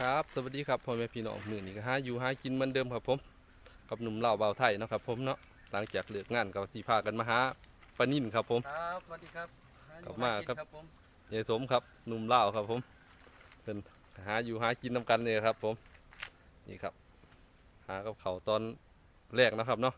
ครับสวัสดีครับพ่อแม่พี่น้องมือนี้ก็หาอยู่หากินเหมือนเดิมครับผมกับหนุ่มเหล่าเบาไทยเนาะครับผมเนาะหลังจากเลิกงานก็สีพากันมาหาปลานิ่นครับผม ครับสวัสดีครับกลับมาครับครับ ผมยายสมครับหนุ่มเหล่าครับผมเป็นหาอยู่หากินนำกันเนี่ยครับ ผม นี่ครับ หากับเขาวตอนแรกนะครับเนาะ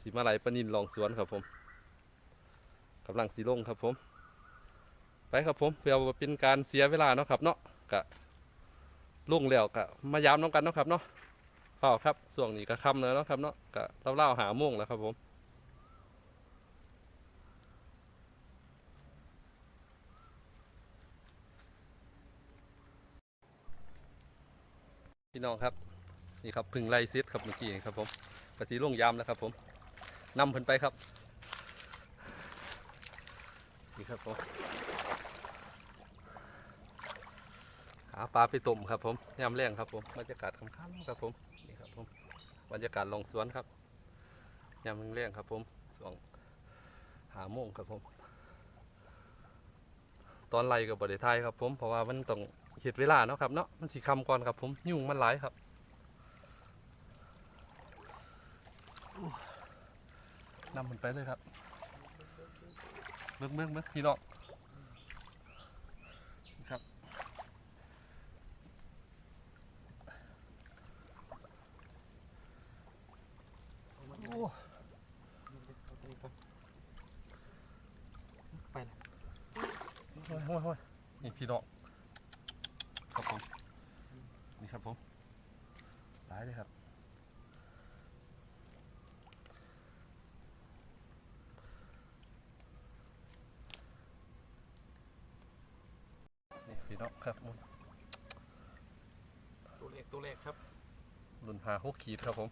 สีมาไหลปลานิ่นลองสวนครับผมกำลังสีลงครับผม ไปครับผมเพื่อบ่เป็นการเสียเวลาเนาะครับเนาะกะ ลุงแล้วกะมายามน้องกันเนาะครับเนาะเฝ้าครับส่วงนี้ก็ค่ำแล้วเนาะครับเนาะกะเล่าๆหาโมงแล้วครับผมพี่น้องครับนี่ครับพึ่งไล่เซตครับเมื่อกี้ครับผมกะสีลงยามแล้วครับ ผมนำเพิ่นไปครับนี่ครับผมาปลาไปต้มครับผมยามแรงครับผมบรรยากาศค่ำๆครับผมนี่ครับผมบรรยากาศลองสวนครับยามแรงครับผมสวงหาโมงครับผม ตอนไล่กับบริไทยครับผมเพราะว่ามันต้องเห็ดเวลาเนาะครับเนาะมันสีคำก่อนครับผมยุ่งมันหลายครับอู้นำมันไปเลยครับเบิ้งเบิ้งเบิ้งพี่น้องครับ โอ้ ไปเลยโห้ยโห้ยโห้ยนี่พี่น้องครับผมนี่ครับผมร้ายเลยครับนี่พี่น้องครับผมตัวเลขตัวเลขครับรุ่นหาหกขีดครับผม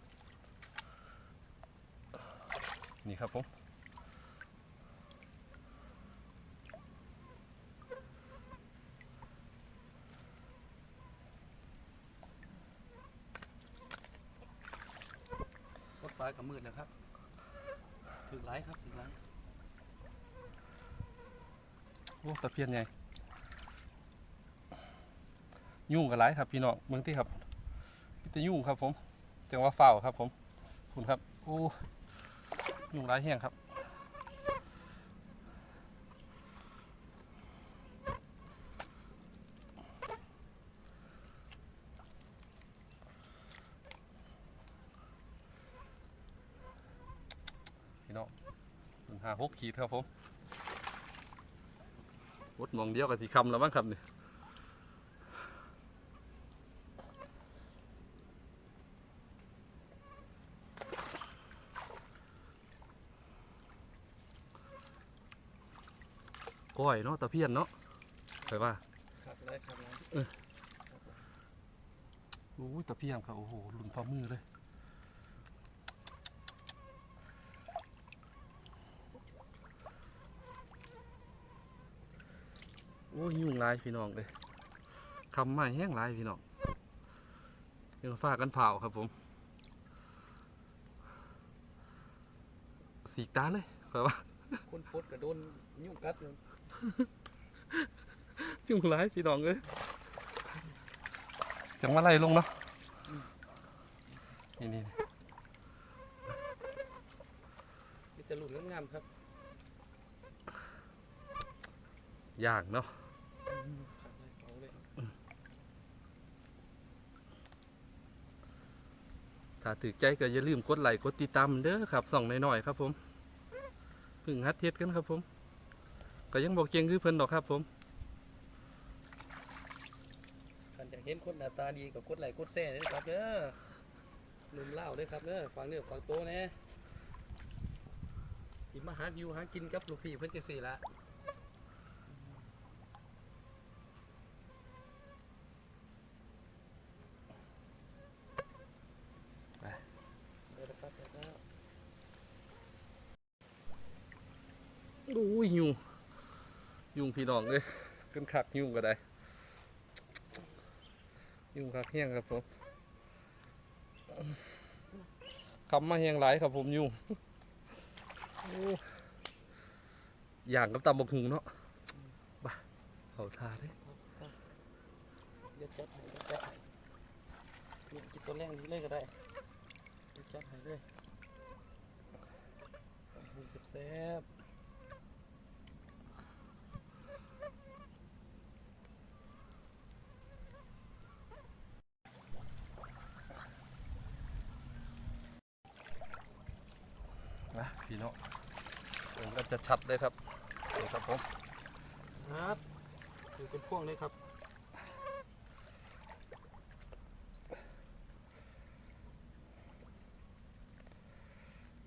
นี่ครับผมรถฟ้ากับมืดแล้วครับ ถึงไรครับถึงไรโอ้ตะเพียนไงยุ่งกับไรครับพี่น้องเมืองที่ครับพี่จะยุ่งครับผมจังว่าเฝ้าวครับผมคุณครับโอ้ ยุ่งไรแห้งครับพี่น้องรุ่นหาหกขีดครับผมวดมองเดียวกับสีคำแล้วมั้งครับเนี่ย ก้อยเนาะตะเพียนเนาะเคยว่าครับเลยครับเลยโอ้ยตะเพียนครับโอ้โหหลุนฝ่ามือเลยโอ้ยยุ่งหลายพี่น้องเลยคำใหม่แห้งหลายพี่น้องยังฝากกันเผาครับผม สีกตาเลยเคยว่าคนโพดกระโดนยุ่งกัดเลย จุ่งร้ายพี่น้องเลยจังมาไล่ลงเนาะนี่นี่มีแต่หลุดงามๆครับย่างเนาะครับเลยเอาเลยถ้าถือใจก็อย่าลืมกดไลค์กดติดตามเด้อครับส่องน้อยๆครับผมเพึ่งฮัดเทสกันครับผม ก็ยังบอกเจงคือเพิ่นดอกครับผมท่านอยากเห็นคนหน้าตาดีกับกดไลค์กดแชร์เลยครับเด้อหนุ่มเล่าวด้วยครับเด้อฟังเนื้อฟังโตแน่ที่มาหาอยู่หากินกับลูกพี่เพิ่นจังซี่ละเดี๋ยวนะครับเดี๋ ยวนะครับโอ้ยยุงยุงพี่น้องเลยกันคักยุงก็ได้ ยุงคักแห้งครับผมคำมาแห้งหลายครับผมยุงอย่างกับตำบกหุงเนาะบ้าเอาทาเลยเดี๋ยวจัดให้เดี๋ยวจัดให้มีกินตัวแรกนี้เลยก็ได้เดี๋ยวจัดให้เลยหูแซ่บ นะ พี่น้องเบิ่งก็จะชัดเลยครับนี่ครับผมๆครับคือเป็นพวงเลยครับ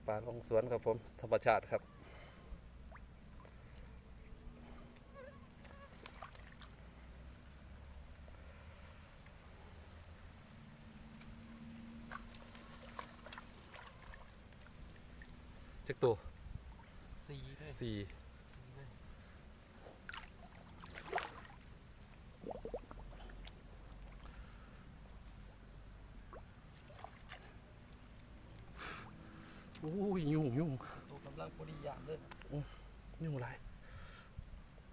ปลาลงสวนครับผมธรรมชาติครับ จักตัวสีเลยสี่สีเลยอู้ยยุ่งยุ่งตัวกำลังพอดีอย่างเลยยุ่งไร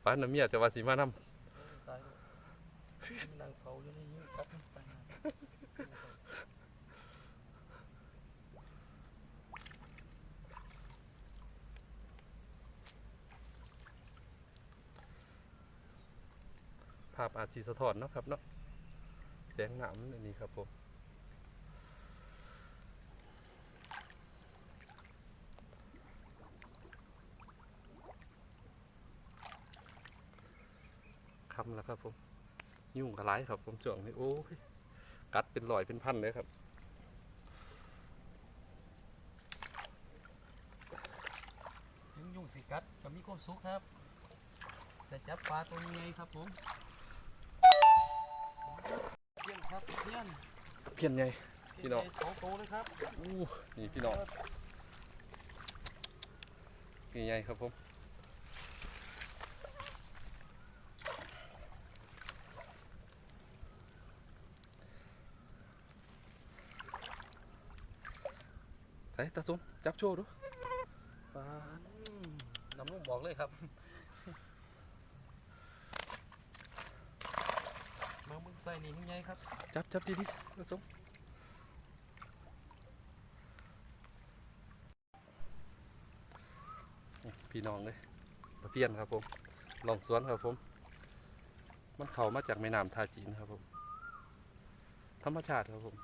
ปลาน้ำเมียจะว่าสีมานโอ้ยตายแล้วมีนางเผาอยู่ในนี้กัดมันไปหาำภา พอาจสีสะท้อนเนาะครับเนาะแสงหนามนนี้ครับผมคำแล้วครับผม ยุ่งกระไรครับผมช่วงนี้โอ้ยกัดเป็นรอยเป็นพันเลยครับถึงยุ่งสิกัดก็มีความสุขครับแต่จับปลาตัวยังไงครับผม ครับเพี้ยนเพี้ยนไงพี่น้องเพี้ยสองตัวเลยครับอู้นี่พี่น้องนี่ไงครับผมใส่ตาสมจับโชว์ดูปลาดอืมน้ำนุ่มบอกเลยครับ มามึงใส่นี่มึงไงครับ จับจับดีๆตาสมนี่พี่น้องเลยตะเพียนครับผมลองสวนครับผม มันเข่ามาจากแม่น้ำท่าจีนครับผม ธรรมชาติครับผม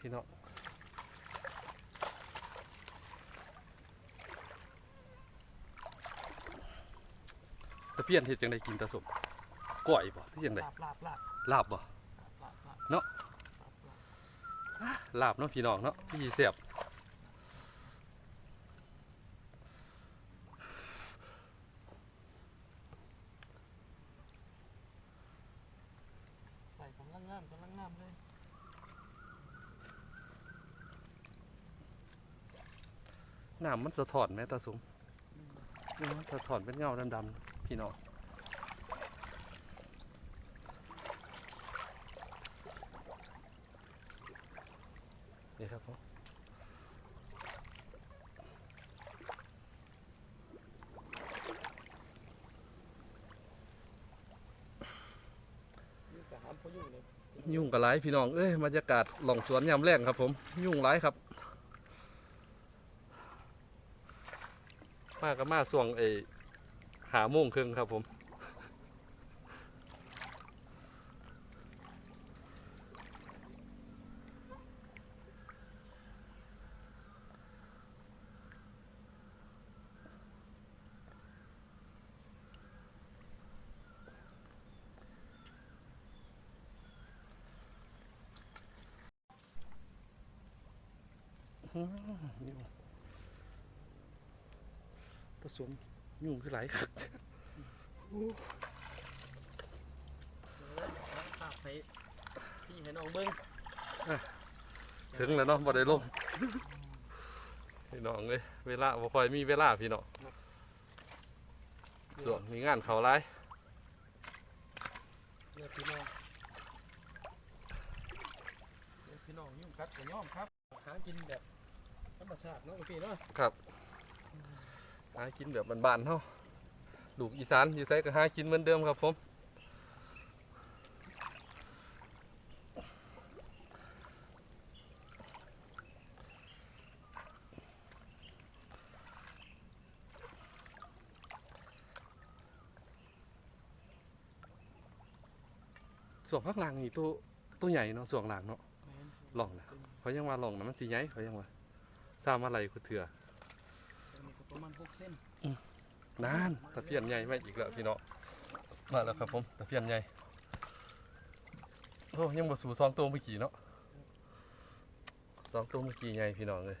พี่น้องตะเพียนเฮ็ดจังไดกินตะสมก้อยบ่ที่จังไดลาบลาบลาบลาบบ่ลาบลาบลาบเนาะลาบลาบลาบเนาะพี่น้องเนาะพี่แซ่บ ใส่กำลังงามกำลังงามเลย น้ำมันสะท้อนแม่ตาสมนี่มันสะท้อนเป็นเงาดำๆพี่น้องนี่ครับผมนี่กะหามพออยู่เลยยุ่งกับไรพี่น้อง เอ้ยบรรยากาศหล่องสวนยามแรงครับผม ยุ่งไรครับ มากก็มาส่วงเอหาโมงครึ่งครับผมอืมยุ่ง ผสมยุ่งคือหลายครับภาพให้พี่ให้น้องเบิ้งถึงแล้วเนาะบ่ได้ลงพี่น้องเลยเวลาบ่คอยมีเวลาพี่น้องส่วนมีงานเขาไรเดี๋ยวพี่น้องเดี๋ยวพี่น้องยุ่งครับอย่าย่อมครับหากินแบบธรรมชาติเนาะพี่เนาะครับ หากินแบบบ้านๆเฮาลูกอีสานอยู่ไสก็หากินเหมือนเดิมครับผมส่วนข้างหลังนี่ตัวตัวใหญ่เนาะส่วนหลังเนาะหล่องนะเขายังว่าหลงนะมันสีไงเขายังว่าสร้างอะไรกูเถื่ออันนี้ก็ประมาณ6เส้ นานตะเพียนใหญ่มาอีกแล้วพี่เนาะมาแล้วครับผมตะเพียนใหญ่โอ้ยังบ่สู่สองตัวเมื่อกี้เนาะสองตัวเมื่อกี้ใหญ่พี่น้องเลย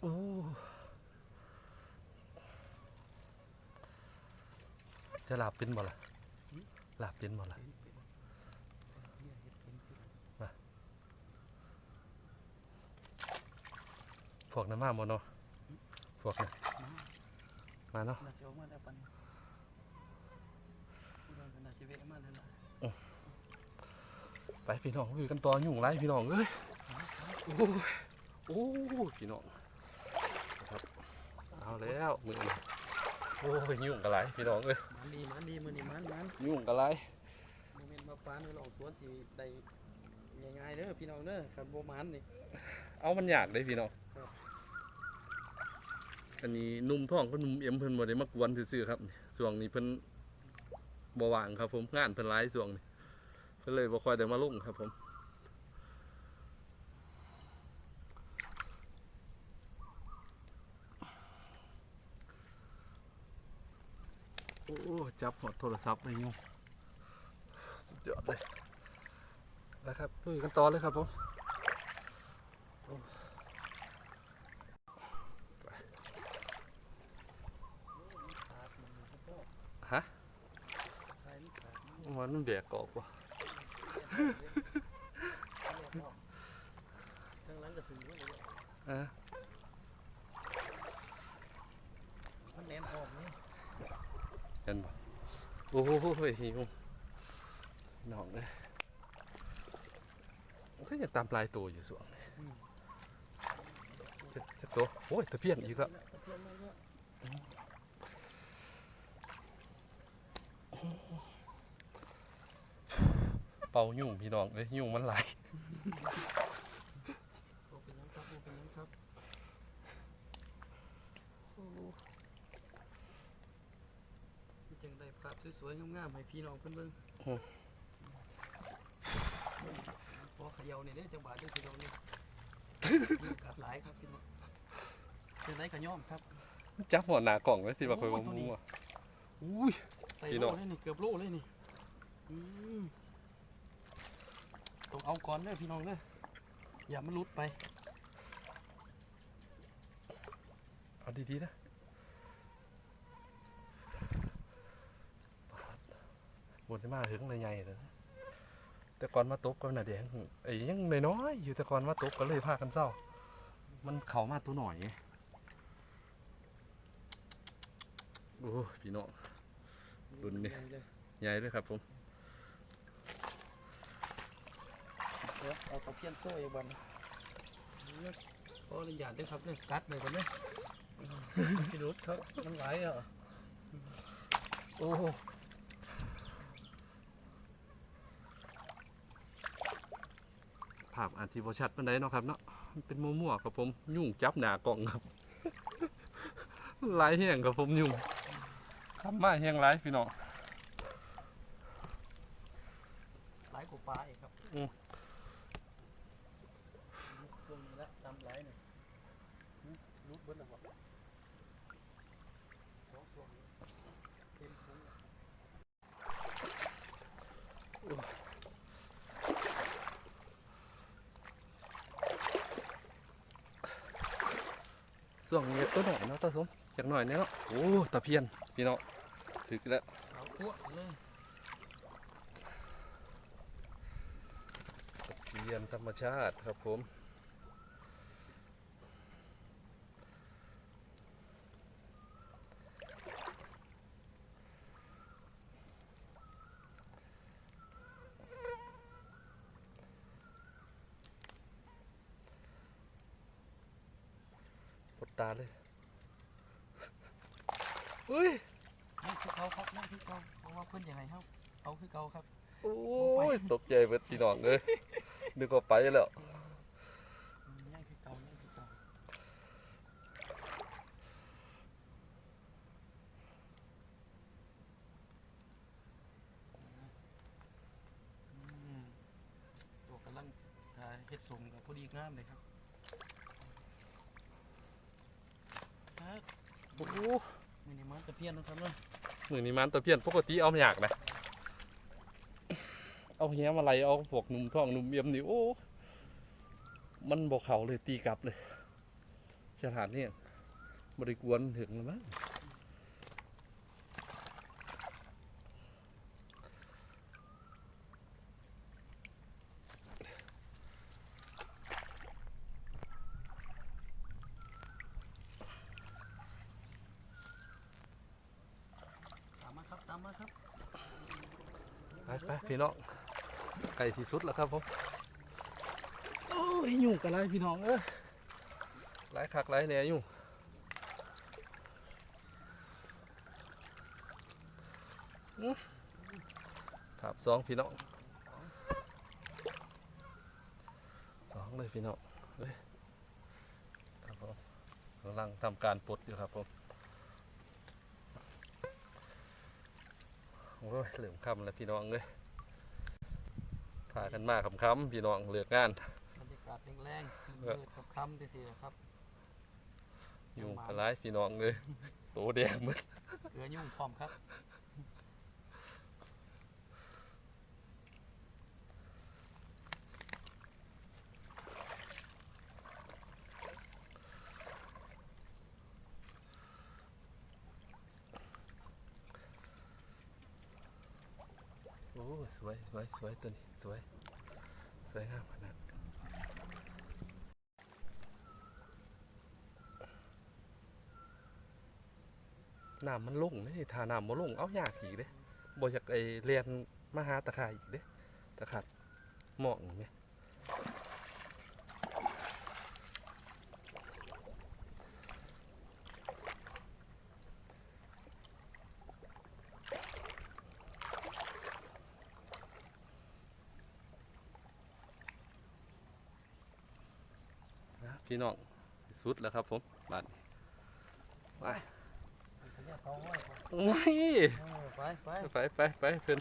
โอ้จะหลับเป็นบ่ล่ะหลับเป็นบ่ล่ะมาพวกน้ำมาบ่เนาะพวกน่ะมาเนาะน่าจะออกมาได้ปันน่าจะเวะมาแล้วล่ะไปพี่น้องวิวกันต่อยุ่งไรพี่น้องเอ้ยโอ้ยโอ้ยพี่น้อง แล้วมือนี้โอ้ยยุ่งกันไรพี่น้องเอ้ยมันดีมันดีมื้อนี้มันมันยุ่งกันไรโมเมนต์มาปานในหลองสวนสิได้ง่ายๆเด้อพี่น้องเด้อคันบ่มันนี่เอามันอยากเลยพี่น้องครับอันนี้นุ่มท้องก็นุ่มเอ็มเพิ่นบ่ได้มากวนซื่อๆครับช่วงนี้เพิ่นบ่ว่างครับผมงานเพิ่นหลายช่วงนี้เพิ่นเลยบ่ค่อยได้มาลงครับผม จับหมดโทรศัพท์เลยยุ่งสุดยอดเลยนะครับลุยกันต่อเลยครับผมฮะมันขาดมันมันแบกออกว่ะทางหลังก็ถึงแล้วเลยอะ มันแหนมออกนี่ เห็นปะโอ้โหหิวหนองเลยก็ยังตามปลายตัวอยู่สวนจะจะตัวโอ้ยตะเพียนอีกแล้วเป่ายุ่งพี่น้องเลยยุ่งมันหลาย โอ้เป็นหยังครับโอ้เป็นหยังครับโอ้จังได้ภาพ สวยๆงามๆให้พี่น้องเพิ่นเบิ่งพอเขย่าเนี่ยเด้อจังบาดเด้อพี่น้องนี่มีกัดหลายครับพี่น้องเป็นไรก็ย่อมครับจับหัวหน้ากล่องไว้สิว่าโอ้เคยตัวนี้มั่วอุ้ยใส่พี่โลน้องเลยนี่เกือบโลเลยนี่อืมต้องเอาก่อนเด้อพี่น้องเด้ออย่ามันหลุดไป เอาดีๆนะ บนที่มาถึงในใหญ่เลยนะแต่ก่อนมาตกก็น่ะแดงไอ้ยังน้อยๆอยู่แต่ก่อนมาตกก็เลยพากันเศร้า มันเข่ามาตัวหน่อยไงโอ้พี่น้องรุ่นนี้เลยใหญ่เลยครับผมเดี๋ยวเอาตะเพียนโซ่อีกบันขออนุญาตด้วยครับเนี่ยกัดเลยกันเนี่ยพี่รุดครับมันไหลเหรอโอ้ ภาพอาจทิบชัดปานใดเนาะครับเนาะมันเป็นมั่วๆครับผมยุ่งจับหนากล่องครับหลายแห้งครับผมยุ่งทำมาแห้งหลายพี่น้องไหลกว่าปลาอีกครับอืมช่วงนี้ละตามไหลเนี่ยรุดเบิ้ลแล้วบ่สองช่วงนี้เต็มพุงแล้ว ส่ วงนี้ตัวหน่อยเนาะตาสมจากหน่อยเนี่ยเนาะโอ้ตะเพียนพี่เนาะถึกแล้วเอาขั้วเลยตะเพียนธรรมชาติครับผม ตาเลยอุ้ยนี่คือเขาครับนี่คือเขาเพราะว่าเพื่อนยังไงครับเขาคือเขาครับ โอ้ยตกใจเบิดพี่น้องเลยนึกว่าไปแล้ว อืมนี่คือเขานี่คือเขาอืมตัวกำลังถ่ายเฮ็ดสมกับพอดีงามเลยครับครับ โอ้โหมินิมันตะเพียนนะครับเนาะมือนี้มันตะเพียนปกติเอามาอยากนะเอาเหี้ยมาไรเอาพวกหนุ่มท้องหนุ่มเยี่ยมนี่โอ้มันบอกเขาเลยตีกลับเลยสถานเนี่ยบริกวนถึงแล้วมั้งตามมาครับตามมาครับ ไปไป พี่น้องไก่ที่สุดแล้วครับผมโอ้ยยุ่งกันไรพี่น้องเอ้ยไรคักไรเนี่ยยุ่งครับสองพี่น้องสองเลยพี่น้องเฮ้ยครับผมกำลังทำการปลดอยู่ครับผมโอ้ยเหลืองคำแล้วพี่น้องเลย พากันมาคำคำๆพี่น้องเลือกงานบรรยากาศแรงๆมืดๆกับค่ำที่สิครับยุ่งกันไรพี่น้องเลยโตแดงหมืดเกลือยุ่งพร้อมครับ สวยสวยสวยตัวนี้สวย สวยงามขนาดน้ำมันลงนี่ถ้าน้ำมันลงเอายากอีกเด้บ่อยากไอเรียนมาหาตะขาอีกเด้ตะขาดหมาะไหม พี่น้องสุดแล้วครับผมบัดนี้ไปไปเนี่ยเขาห้อยครับโอ้ยเออไปไปไปไปไปเพื่อน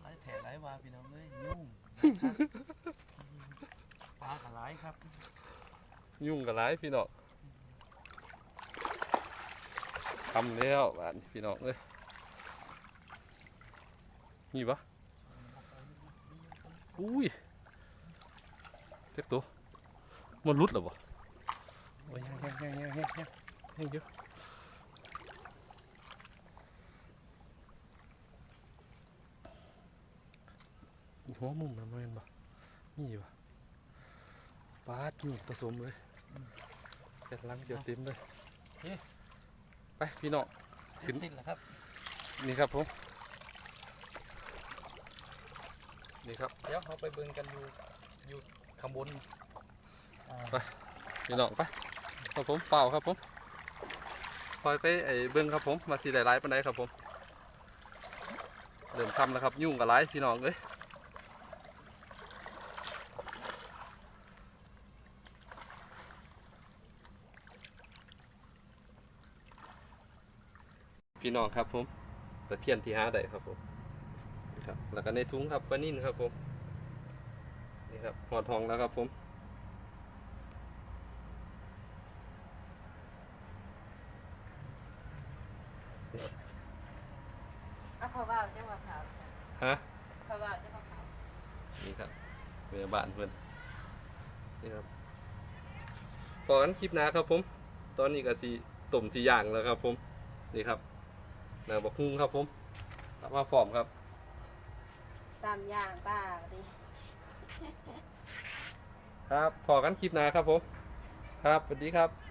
ไล่แถไล่วาพี่น้องเลยยุ่งนะครับปลาขลายครับ ยุ่งกับไรพี่น้อง ทำแล้วบ้านนี้พี่น้องเลยมีปะอุ้ยเจ็บตัวมันรุดเหรอวะโอ้ยยังยังยังยังยังยังยังเยอะอีหัวมุมมันไม่เห็นปะนี่ปะปาดอยู่ผสมเลยกำลังจะเต็มเลย ไปพี่น้องเสขึ้ร็จนสิ้นแล้วครับนี่ครับผมนี่ครับเดี๋ยวเราไปเบิ่งกันอยู่อยู่ข้างบนอ่าไปพี่น้องไปครับผมเปล่าครับผมคอยไปไอ้เบิ้งครับผมมาทีหลายๆปันไดครับผมเริ่มทำแล้วครับยุ่งกับไรพี่น้องเอ้ย น้องครับผมตะเพียนที่ห้าได้ครับผมนี่ครับแล้วก็ในถุงครับปลานิ่นครับผมนี่ครับหอดทองแล้วครับผมเอาขอว่าจังหวะขาวฮะเเพราะว่าจะเขาเขานี่ครับเมื่อบ้านเพื่อนนี่ครับพอกันคลิปหนาครับผม ตอนนี้ก็สีต้มสีย่างแล้วครับผม นี่ครับ นางบักฮุ้งครับผมกลับมาพร้อมครับ ตามอย่างป้าดิ ครับพอกันคลิปหนาครับผม ครับสวัสดีครับ